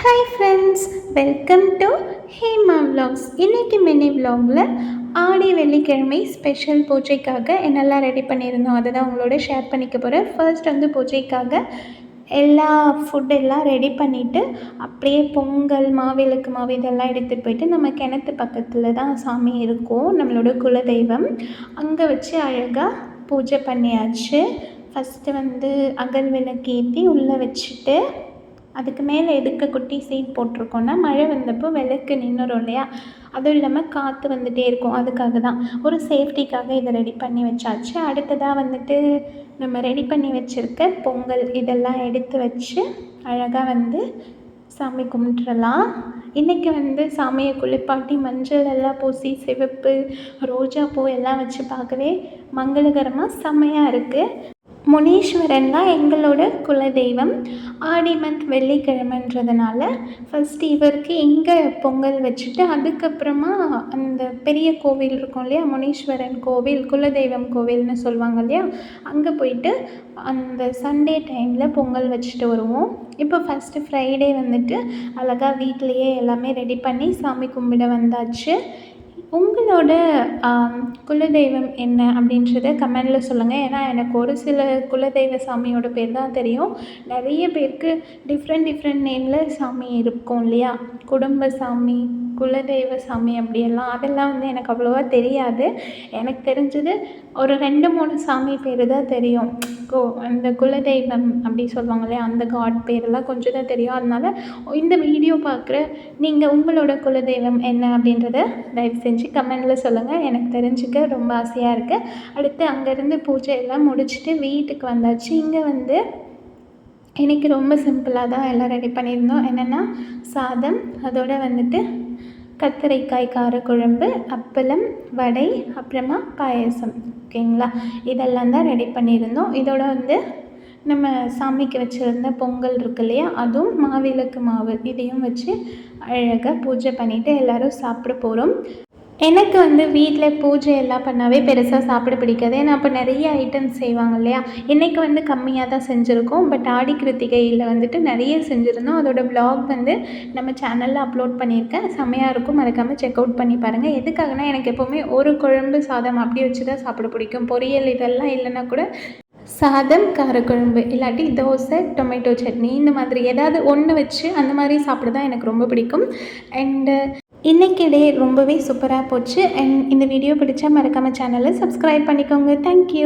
Hi friends welcome to Hema vlogs இன்னைக்கு mini விலாகில் ஆடி வெள்ளிக்கிழமை ஸ்பெஷல் பூஜைக்காக என்னெல்லாம் ரெடி பண்ணியிருந்தோம் அதை தான் உங்களோட ஷேர் பண்ணிக்க போகிறேன் ஃபர்ஸ்ட் வந்து பூஜைக்காக எல்லா ஃபுட் எல்லாம் ரெடி பண்ணிவிட்டு அப்படியே பொங்கல் மாவிளக்கு மாவு இதெல்லாம் எடுத்துகிட்டு போயிட்டு நம்ம கிணத்து பக்கத்தில் தான் சாமி இருக்கும் நம்மளோட குலதெய்வம். அங்கே வச்சு அழகாக பூஜை பண்ணியாச்சு. ஃபஸ்ட்டு வந்து அகல் விளக்கு ஏற்றி உள்ளே வச்சுட்டு அதுக்கு மேலே எதுக்கு குட்டி சீட் போட்டிருக்கோன்னா மழை வந்தப்போ விளக்கு நின்றுடும் இல்லையா? அதுவும் இல்லாமல் காற்று வந்துகிட்டே இருக்கும். அதுக்காக தான் ஒரு சேஃப்டிக்காக இதை ரெடி பண்ணி வச்சாச்சு. அடுத்ததாக வந்துட்டு நம்ம ரெடி பண்ணி வச்சுருக்க பொங்கல் இதெல்லாம் எடுத்து வச்சு அழகாக வந்து சாமி கும்பிட்டுறலாம். இன்றைக்கி வந்து சாமியை குளிப்பாட்டி மஞ்சள் எல்லாம் பூசி சிவப்பு ரோஜா பூ எல்லாம் வச்சு பார்க்கவே மங்களகரமாக செம்மையாக இருக்குது முனீஸ்வரன் தான் எங்களோட குலதெய்வம். ஆடி மந்த் வெள்ளிக்கிழமைன்றதுனால ஃபஸ்ட் இவருக்கு இங்கே பொங்கல் வச்சுட்டு அதுக்கப்புறமா அந்த பெரிய கோவில் இருக்கும் இல்லையா முனீஸ்வரன் கோவில் குலதெய்வம் கோவில்னு சொல்லுவாங்க இல்லையா அங்கே போயிட்டு அந்த சண்டே டைமில் பொங்கல் வச்சுட்டு வருவோம். இப்போ ஃபஸ்ட்டு ஃப்ரைடே வந்துட்டு அழகாக வீட்லேயே எல்லாமே ரெடி பண்ணி சாமி கும்பிட வந்தாச்சு. உங்களோட குலதெய்வம் என்ன அப்படின்றத கமெண்டில் சொல்லுங்கள் ஏன்னா எனக்கு ஒரு சில குலதெய்வ சாமியோட பேர் தான் தெரியும். நிறைய பேருக்கு டிஃப்ரெண்ட் டிஃப்ரெண்ட் நேமில் சாமி இருக்கும் இல்லையா? குடும்ப சாமி குலதெய்வ சாமி அப்படியெல்லாம் அதெல்லாம் வந்து எனக்கு அவ்வளோவா தெரியாது. எனக்கு தெரிஞ்சது ஒரு ரெண்டு மூணு சாமி பேர் தான் தெரியும். கோ அந்த குலதெய்வம் அப்படி சொல்லுவாங்க இல்லையா அந்த காட் பேரெல்லாம் கொஞ்சம் தான் தெரியும். அதனால் இந்த வீடியோ பார்க்குற நீங்கள் உங்களோட குலதெய்வம் என்ன அப்படின்றத தயவு செஞ்சு கமெண்டில் சொல்லுங்கள் எனக்கு தெரிஞ்சுக்க ரொம்ப ஆசையாக இருக்குது அடுத்து அங்கேருந்து பூஜை எல்லாம் முடிச்சுட்டு வீட்டுக்கு வந்தாச்சு. இங்கே வந்து இன்றைக்கி ரொம்ப சிம்பிளாக தான் எல்லாம் ரெடி பண்ணியிருந்தோம். என்னென்னா சாதம் அதோடு வந்துட்டு கத்திரிக்காய் காரக்குழம்பு அப்பளம் வடை அப்புறமா பாயசம். ஓகேங்களா? இதெல்லாம் தான் ரெடி பண்ணியிருந்தோம். இதோட வந்து நம்ம சாமிக்கு வச்சுருந்த பொங்கல் இருக்கு இல்லையா? அதுவும் மாவிளக்கு மாவு. இதையும் வச்சு அழகாக பூஜை பண்ணிவிட்டு எல்லோரும் சாப்பிட போகிறோம் எனக்கு வந்து வீட்டில் பூஜை எல்லாம் பண்ணாவே பெருசாக சாப்பிட பிடிக்காது. ஏன்னா அப்போ நிறைய ஐட்டம்ஸ் செய்வாங்க இல்லையா? இன்றைக்கி வந்து கம்மியாக தான் செஞ்சுருக்கோம். பட் ஆடி கிருத்திகையில் வந்துட்டு நிறைய செஞ்சுருந்தோம். அதோட ப்ளாக் வந்து நம்ம சேனலில் அப்லோட் பண்ணியிருக்கேன். செம்மையாக இருக்கும். மறக்காமல் செக் அவுட் பண்ணி பாருங்கள் எதுக்காகனா எனக்கு எப்போவுமே ஒரு குழம்பு சாதம் அப்படி வச்சு தான் சாப்பிட பிடிக்கும். பொரியல் இதெல்லாம் இல்லைன்னா கூட சாதம் காரக்குழம்பு இல்லாட்டி தோசை டொமேட்டோ சட்னி இந்த மாதிரி ஏதாவது ஒன்று வச்சு அந்த மாதிரி சாப்பிட தான் எனக்கு ரொம்ப பிடிக்கும். அண்டு இன்றைக்கி டே ரொம்பவே சூப்பராக போச்சு. அண்ட் இந்த வீடியோ பிடிச்சா மறக்காமல் சேனலை சப்ஸ்கிரைப் பண்ணிக்கோங்க. தேங்க்யூ